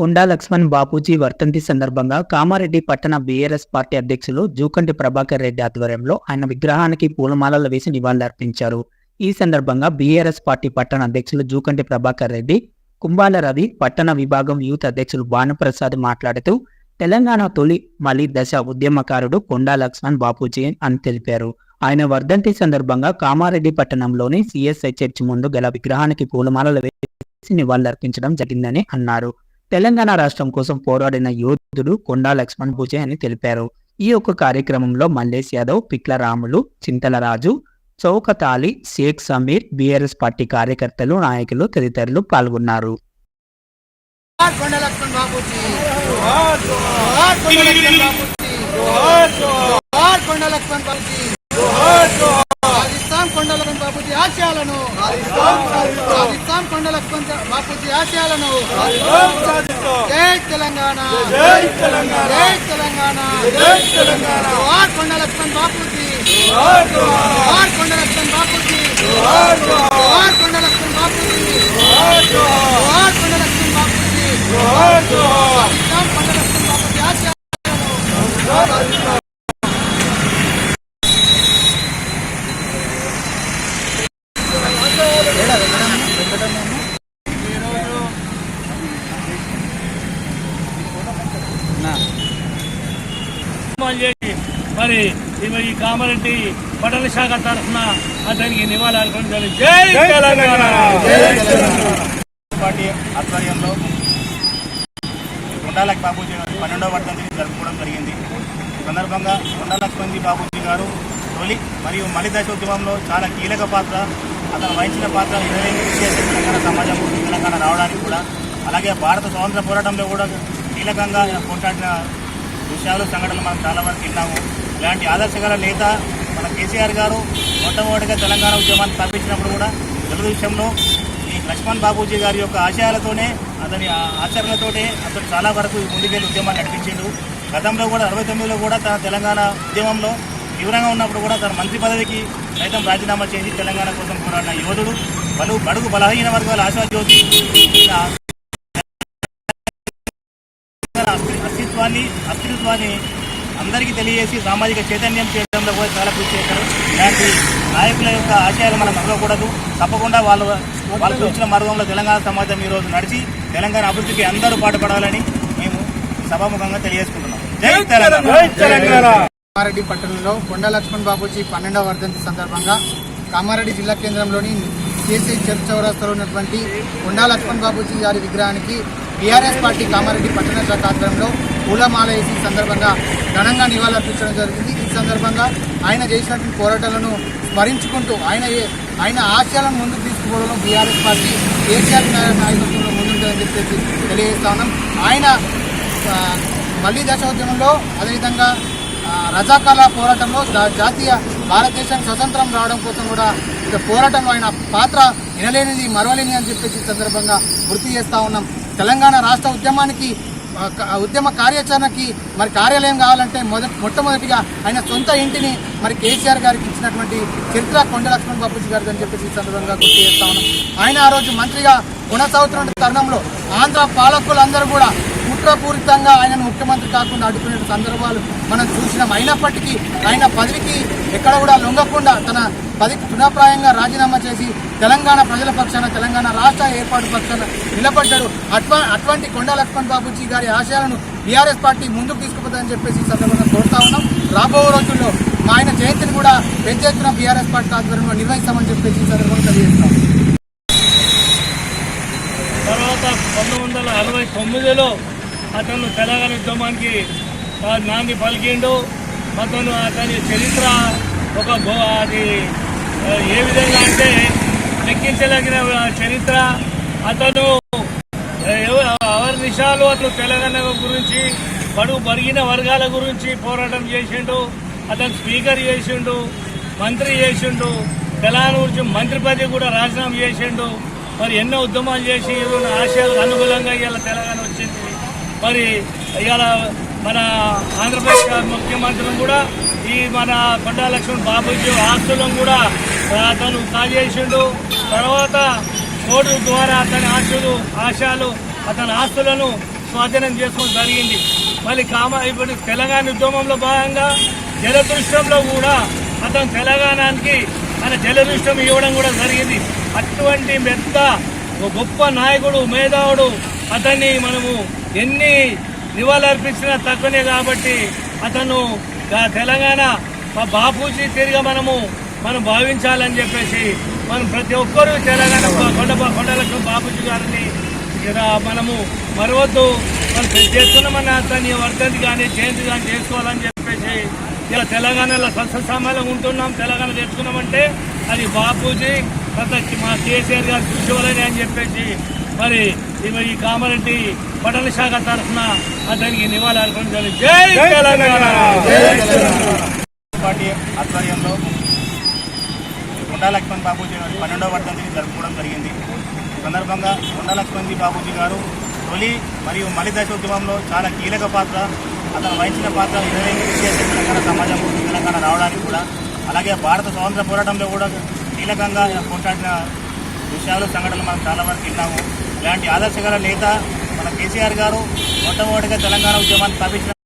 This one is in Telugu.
కొండా లక్ష్మణ్ బాపూజీ వర్ధంతి సందర్భంగా కామారెడ్డి పట్టణ బీఆర్ఎస్ పార్టీ అధ్యక్షులు జూకంటి ప్రభాకర్ రెడ్డి ఆధ్వర్యంలో ఆయన విగ్రహానికి పూలమాలలు వేసి నివాళులర్పించారు. ఈ సందర్భంగా బీఆర్ఎస్ పార్టీ పట్టణ అధ్యక్షులు జూకంటి ప్రభాకర్ రెడ్డి కుంభాల రవి పట్టణ విభాగం యూత్ అధ్యక్షులు భానుప్రసాద్ మాట్లాడుతూ తెలంగాణ తొలి మలి దశ ఉద్యమకారుడు కొండా లక్ష్మణ్ బాపూజీ అని తెలిపారు. ఆయన వర్ధంతి సందర్భంగా కామారెడ్డి పట్టణంలోని సిఎస్ఐ చర్చి ముందు గల విగ్రహానికి పూలమాలలు వేసి నివాళులర్పించడం జరిగిందని అన్నారు. తెలంగాణ రాష్ట్రం కోసం పోరాడిన యోధుడు కొండా లక్ష్మణ్ భుజే అని తెలిపారు. ఈ యొక్క కార్యక్రమంలో మల్లేష్ యాదవ్ పిక్ల రాములు చింతలరాజు చౌకతాలి షేక్ సమీర్ బీఆర్ఎస్ పార్టీ కార్యకర్తలు నాయకులు తదితరులు పాల్గొన్నారు. జోహార్ కొండ లక్ష్మణ్ రాజస్థాన్ కొండ లక్ష్మణ్ ఆశయాలను రాజస్థాన్ కొండలకు బాపూజీ ఆశయాలను జై తెలంగాణ జై తెలంగాణ జై తెలంగాణ జోహార్ కొండ లక్ష్మణ్ బాపూజీ జోహార్ కొండ లక్ష్మణ్ జోహార్ కొండ లక్ష్మణ్ బాబూజీ జోహార్ కొండ లక్ష్మణ్ బాబూజీ రాజస్థాన్ కొండ లక్ష్మణ్ బాబూజీ ఆశయాలను చేసి మరి ఈ- కామారెడ్డి పట్టణ శాఖ తరఫున అతనికి నివాళులు పార్టీ ఆధ్వర్యంలో కొండాలక్ బాబూజీ గారు పన్నెండవ వర్ధంతిని జరుపుకోవడం జరిగింది. ఈ సందర్భంగా కొండా లక్ష్మణ్జీ బాబూజీ గారు తొలి మరియు మలి దశ ఉద్యమంలో చాలా కీలక పాత్ర అతను వహించిన పాత్ర ఇరవై తెలంగాణ సమాజం తెలంగాణ రావడానికి కూడా. అలాగే భారత స్వాతంత్ర పోరాటంలో కూడా కీలకంగా పోరాడిన విషయాలు సంఘటనలు మనం చాలా వరకు విన్నాము. ఇలాంటి ఆదర్శగల నేత మన కేసీఆర్ గారు మొట్టమొదటిగా తెలంగాణ ఉద్యమాన్ని స్థాపించినప్పుడు కూడా తెలుగు విషయంలో ఈ లక్ష్మణ్ బాబూజీ గారి యొక్క ఆశయాలతోనే అతని ఆ- ఆచరణలతోనే అతను చాలా వరకు ముందుకెళ్ళి ఉద్యమాన్ని నడిపించిండు. గతంలో కూడా అరవై తొమ్మిదిలో కూడా తన తెలంగాణ ఉద్యమంలో తీవ్రంగా ఉన్నప్పుడు కూడా తన మంత్రి పదవికి సైతం రాజీనామా చేసి తెలంగాణ కోసం పోరాడిన యోధుడు. బలు బడుగు బలహీన వర్గాల ఆశాజ్యోతి అస్తిత్వాన్ని అస్తిత్వాన్ని అందరికీ తెలియజేసి సామాజిక చైతన్యం చేయడంలో కూడా చాలా కృషి చేశారు. ఇలాంటి నాయకుల యొక్క ఆశయాలు మనం మరవకూడదు తప్పకుండా వాళ్ళు వాళ్ళు చూసిన మార్గంలో తెలంగాణ సమాజం ఈరోజు నడిచి తెలంగాణ అభివృద్ధికి అందరూ పాటుపడాలని మేము సభాముఖంగా తెలియజేసుకుంటున్నాం. జై తెలంగాణ! కామారెడ్డి పట్టణంలో కొండ లక్ష్మణ్ బాబూజీ పన్నెండవ వర్ధంతి సందర్భంగా కామారెడ్డి జిల్లా కేంద్రంలోని కేసీ చర్చ్ చౌరస్తాలో ఉన్నటువంటి కొండా లక్ష్మణ్ బాబూజీ గారి విగ్రహానికి బీఆర్ఎస్ పార్టీ కామారెడ్డి పట్టణ శాఖ ఆధ్వర్యంలో పూలమాల వేసి సందర్భంగా ఘనంగా నివాళులర్పించడం జరిగింది. ఈ సందర్భంగా ఆయన చేసినటువంటి పోరాటాలను స్మరించుకుంటూ ఆయన ఏ- ఆయన ఆశయాలను ముందుకు తీసుకుపోవడంలో బీఆర్ఎస్ పార్టీ కేసీఆర్ నాయకత్వంలో ముందుంటుందని చెప్పేసి తెలియజేస్తా ఉన్నాం. ఆయన ఆ, మళ్ళీ దశోద్యమంలో అదేవిధంగా రజాకాల పోరాటంలో జాతీయ భారతదేశానికి స్వతంత్రం రావడం కోసం కూడా ఇక పోరాటంలో ఆయన పాత్ర వినలేనిది మరవలేని అని చెప్పేసి సందర్భంగా గుర్తు చేస్తా ఉన్నాం. తెలంగాణ రాష్ట్ర ఉద్యమానికి ఉద్యమ కార్యాచరణకి మరి కార్యాలయం కావాలంటే మొదటి మొట్టమొదటిగా ఆయన సొంత ఇంటిని మరి కేసీఆర్ గారికి ఇచ్చినటువంటి చరిత్ర కొండ లక్ష్మణ్ బాబుజీ గారు అని చెప్పేసి ఈ సందర్భంగా గుర్తు చేస్తా ఉన్నాం. ఆయన ఆ రోజు మంత్రిగా కొనసాగుతున్న తరుణంలో ఆంధ్ర పాలకులందరూ కూడా కుట్రపూరితంగా ఆయనను ముఖ్యమంత్రి కాకుండా అడ్డుకునే సందర్భాలు మనం చూసినాం. అయినప్పటికీ ఆయన పదవికి ఎక్కడ కూడా లొంగకుండా తన పదవికి తృణప్రాయంగా రాజీనామా చేసి తెలంగాణ ప్రజల పక్షాన తెలంగాణ రాష్ట్ర ఏర్పాటు పక్షాన నిలబడ్డాడు. అట్వా అటువంటి కొండా లక్ష్మణ్ బాబుజీ గారి ఆశయాలను బీఆర్ఎస్ పార్టీ ముందుకు తీసుకుపోతుందని చెప్పేసి సందర్భంగా కోరుతా ఉన్నాం. రాబో రోజుల్లో మా ఆయన జయంతిని కూడా పెద్ద ఎత్తున బీఆర్ఎస్ పార్టీ ఆధ్వర్యంలో నిర్వహిస్తామని చెప్పేసి సందర్భంగా తెలియజేస్తాం తర్వాత పంతొమ్మిది వందల అరవై తొమ్మిదిలో అతను తెలంగాణ ఉద్యమానికి నాంది పలికిండు. అతను అతని చరిత్ర ఒక అది ఏ విధంగా అంటే లెక్కించదగిన చరిత్ర. అతను ఎవరి నిషాలు అతను తెలంగాణ గురించి బడుగు బరిగిన వర్గాల గురించి పోరాటం చేసిండు. అతను స్పీకర్ చేసిండు మంత్రి చేసిండు తెలంగాణ గురించి మంత్రి పదవి కూడా రాజీనామా చేసిండు. మరి ఎన్నో ఉద్యమాలు చేసి ఆశయాలకు అనుకూలంగా ఇలా తెలంగాణ వచ్చింది. మరి ఇవాళ మన ఆంధ్రప్రదేశ్ ముఖ్యమంత్రి కూడా ఈ మన కొండా లక్ష్మణ్ బాబుజీ ఆస్తులను కూడా అతను కాజేసిండు తర్వాత కోర్టు ద్వారా అతని ఆశలు ఆశయాలు అతని ఆస్తులను స్వాధీనం చేసుకోవడం జరిగింది. మళ్ళీ కామ ఇప్పుడు తెలంగాణ ఉద్యమంలో భాగంగా జలదృష్టంలో కూడా అతను తెలంగాణకి ఆయన జలదృష్టం ఇవ్వడం కూడా జరిగింది. అటువంటి మెత్త ఒక గొప్ప నాయకుడు మేధావుడు అతన్ని మనము ఎన్ని నివాళులర్పించినా తక్కువనే కాబట్టి అతను తెలంగాణ మా బాపూజీ తిరిగి మనము మనం భావించాలని చెప్పేసి మనం ప్రతి ఒక్కరూ తెలంగాణ కొండ కొండలకు బాపూజీ గారిని మనము మరవద్దు. మనం చేస్తున్నామన్న అతని వర్ధంతి కానీ జయంతి కానీ చేసుకోవాలని చెప్పేసి ఇలా తెలంగాణలో సస్యసామాలం ఉంటున్నాం తెలంగాణ తెచ్చుకున్నామంటే అది బాపూజీ తర్వాత మా కేసీఆర్ గారు కృషి అని చెప్పేసి మరి ఈ- కామారెడ్డి పట్టణ శాఖ తరఫున అతనికి నివాళి అర్పణ జరిగింది జై తెలంగాణ! పార్టీ ఆధ్వర్యంలో కొండా లక్ష్మణ్ బాబూజీ గారి పన్నెండవ వర్ధంతిని జరుపుకోవడం జరిగింది. సందర్భంగా కొండా బాబూజీ గారు తొలి మరియు మలి దశోద్యమంలో చాలా కీలక పాత్ర అతను వహించిన పాత్ర ఇరవై తెలంగాణ సమాజం తెలంగాణ రావడానికి కూడా అలాగే భారత స్వాతంత్ర పోరాటంలో కూడా కీలకంగా పోట్లాడిన విషయాలు సంఘటనలు మనం చాలా వరకు విన్నాము. ఇలాంటి ఆదర్శగల నేత మన కేసీఆర్ గారు మొట్టమొదటిగా తెలంగాణ ఉద్యమాన్ని స్థాపించిన